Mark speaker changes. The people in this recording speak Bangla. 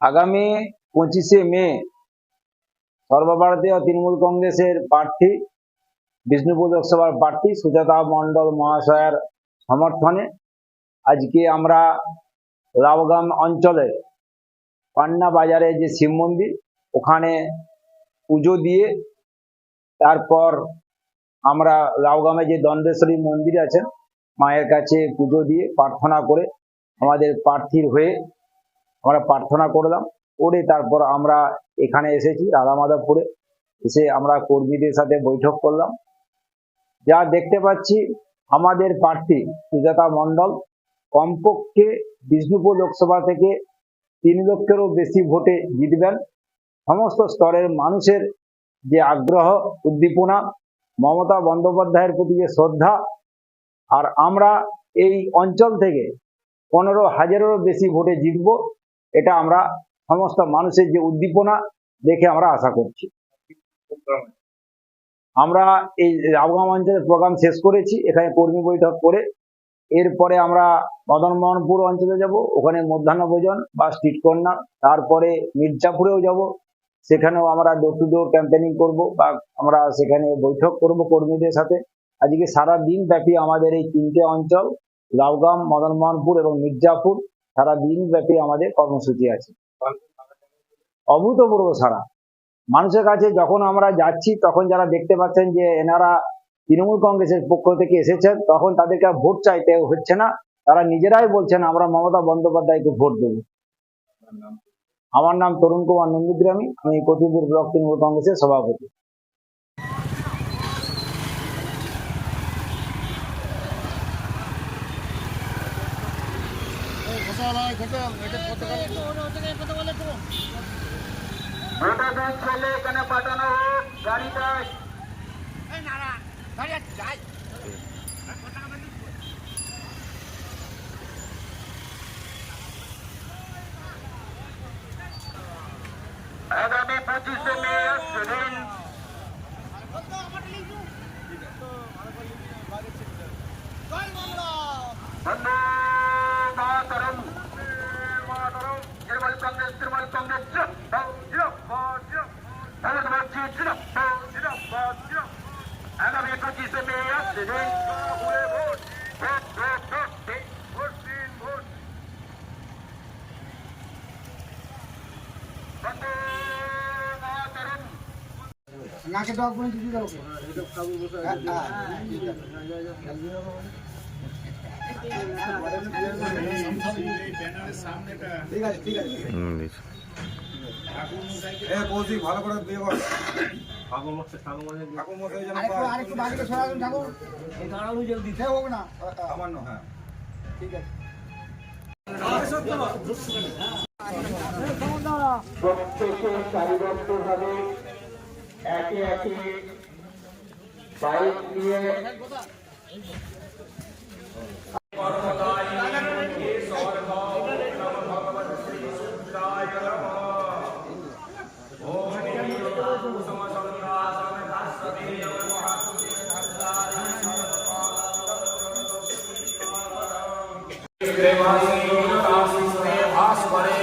Speaker 1: আগামী পঁচিশে মে সর্বভারতীয় তৃণমূল কংগ্রেসের প্রার্থী, বিষ্ণুপুর লোকসভার প্রার্থী সুজাতা মণ্ডল মহাশয়ের সমর্থনে আজকে আমরা লাউগাম অঞ্চলে পান্না বাজারে যে শিব মন্দির, ওখানে পুজো দিয়ে তারপর আমরা লাউগামে যে দণ্ডেশ্বরী মন্দির আছেন মায়ের কাছে পুজো দিয়ে প্রার্থনা করে আমাদের প্রার্থীর হয়ে আমরা প্রার্থনা করলাম, করে তারপর আমরা এখানে এসেছি রাধামাধবপুরে। এসে আমরা কর্মীদের সাথে বৈঠক করলাম। যা দেখতে পাচ্ছি, আমাদের প্রার্থী সুজাতা মণ্ডল কমপক্ষে বিষ্ণুপুর লোকসভা থেকে তিন লক্ষেরও বেশি ভোটে জিতবেন। সমস্ত স্তরের মানুষের যে আগ্রহ, উদ্দীপনা, মমতা বন্দ্যোপাধ্যায়ের প্রতি যে শ্রদ্ধা, আর আমরা এই অঞ্চল থেকে পনেরো হাজারেরও বেশি ভোটে জিতব। এটা আমরা সমস্ত মানুষের যে উদ্দীপনা দেখে আমরা আশা করছি। আমরা এই রাবগাম অঞ্চলের প্রোগ্রাম শেষ করেছি, এখানে কর্মী বৈঠক করে। এরপরে আমরা মদনমোহনপুর অঞ্চলে যাব, ওখানে মধ্যাহ্ন ভোজন বা স্ট্রিট কর্নার তারপরে মির্জাপুরেও যাব। সেখানেও আমরা ডোর টু ডোর ক্যাম্পেনিং করব বা আমরা সেখানে বৈঠক করব কর্মীদের সাথে। আজকে সারা দিন ব্যাপী আমাদের এই তিনটে অঞ্চল লাউগাম মদনমোহনপুর এবং মির্জাপুর। সারা দিন ব্যাপী আমাদের কর্মসূচি আছে। অভূতপূর্ব সারা। মানুষের কাছে যখন আমরা যাচ্ছি, তখন যারা দেখতে পাচ্ছেন যে এনারা তৃণমূল কংগ্রেসের পক্ষ থেকে এসেছেন, তখন তাদেরকে ভোট চাইতে হচ্ছে না। তারা নিজেরাই বলছেন, আমরা মমতা বন্দ্যোপাধ্যায়কে ভোট দেব। আমার নাম তরুণ কুমার নন্দীগ্রামী, আমি কতুলপুর ব্লক তৃণমূল কংগ্রেসের সভাপতি।
Speaker 2: এখানে পাঠানো হোক গাড়িটা আগামী পঁচিশে মে সেদিন। বন্দে জিন্দাবাদ, জিন্দাবাদ। ভারতবর্ষে জিন্দাবাদ, জিন্দাবাদ, জিন্দাবাদ। আগামী পঁচিশে মে আসছে vote vote vote vote vote দিন ভোট
Speaker 3: নাকে ডগ করে দিদি দাও ঠিক আছে ঠিক আছে ভালো করে বিয়ে কর ঠাকুর মশাই যেন
Speaker 4: আরেকটু
Speaker 2: ग्रेवाणी योगिनतां स्मरे भास्वरे